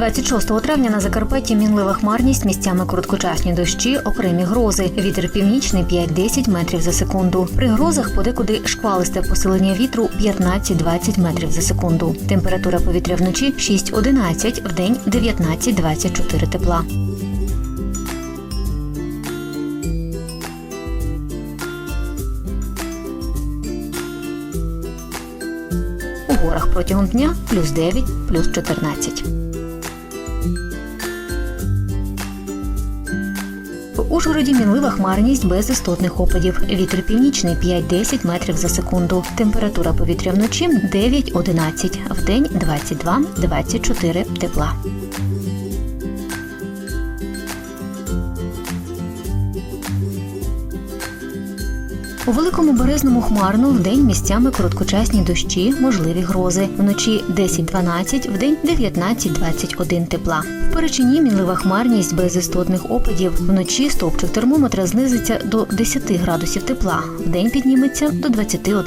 26 травня на Закарпатті мінлива хмарність, місцями короткочасні дощі, окремі грози. Вітер північний 5-10 метрів за секунду. При грозах подекуди шквалисте посилення вітру 15-20 метрів за секунду. Температура повітря вночі 6-11, вдень 19-24 тепла. У горах протягом дня плюс 9, плюс 14. Ужгороді мінлива хмарність без істотних опадів. Вітер північний 5-10 метрів за секунду. Температура повітря вночі 9-11, вдень 22-24 тепла. У великому березному хмарно вдень місцями короткочасні дощі, можливі грози. Вночі 10-12, вдень 19-21 тепла. В перечині мінлива хмарність без істотних опадів. Вночі стовпчик термометра знизиться до 10 градусів тепла. Вдень підніметься до 21.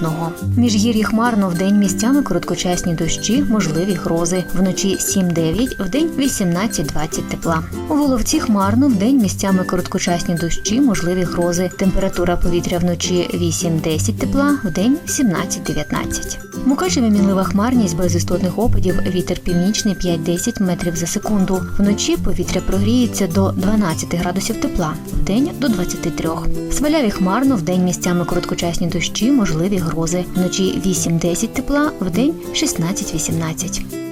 Міжгір'ї хмарно вдень місцями короткочасні дощі, можливі грози. Вночі 7-9, вдень 18-20 тепла. У Воловці хмарно вдень місцями короткочасні дощі, можливі грози. Температура повітря вночі 8-10 тепла, вдень 17-19. В Мукачеві мінлива хмарність без істотних опадів, вітер північний 5-10 метрів за секунду. Вночі повітря прогріється до 12 градусів тепла, вдень до 23. В Сваляві хмарно, вдень місцями короткочасні дощі, можливі грози. Вночі 8-10 тепла, вдень 16-18.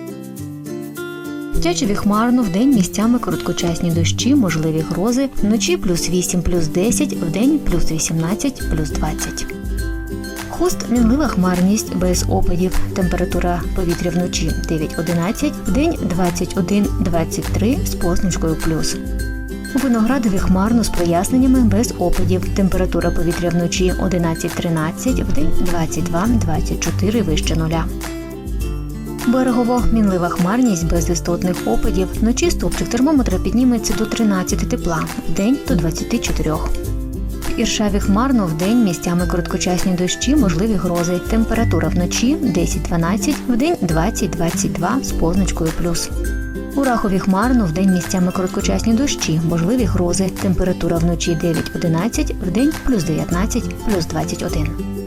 Тячеві хмарно, вдень місцями короткочасні дощі, можливі грози, вночі плюс 8, плюс 10, вдень плюс 18, плюс 20. Хуст мінлива хмарність без опадів. Температура повітря вночі 9-11, вдень 21-23 з позначкою плюс. У виноградові хмарно з проясненнями без опадів. Температура повітря вночі 11-13, вдень 22-24 вище нуля. Берегово мінлива хмарність без істотних опадів. Вночі стовпчик термометра підніметься до 13 тепла, вдень до 24. В Іршаві хмарно вдень місцями короткочасні дощі, можливі грози. Температура вночі 10-12, вдень 20-22 з позначкою плюс. У Рахові хмарно вдень місцями короткочасні дощі, можливі грози. Температура вночі 9-11, вдень плюс 19, плюс 21.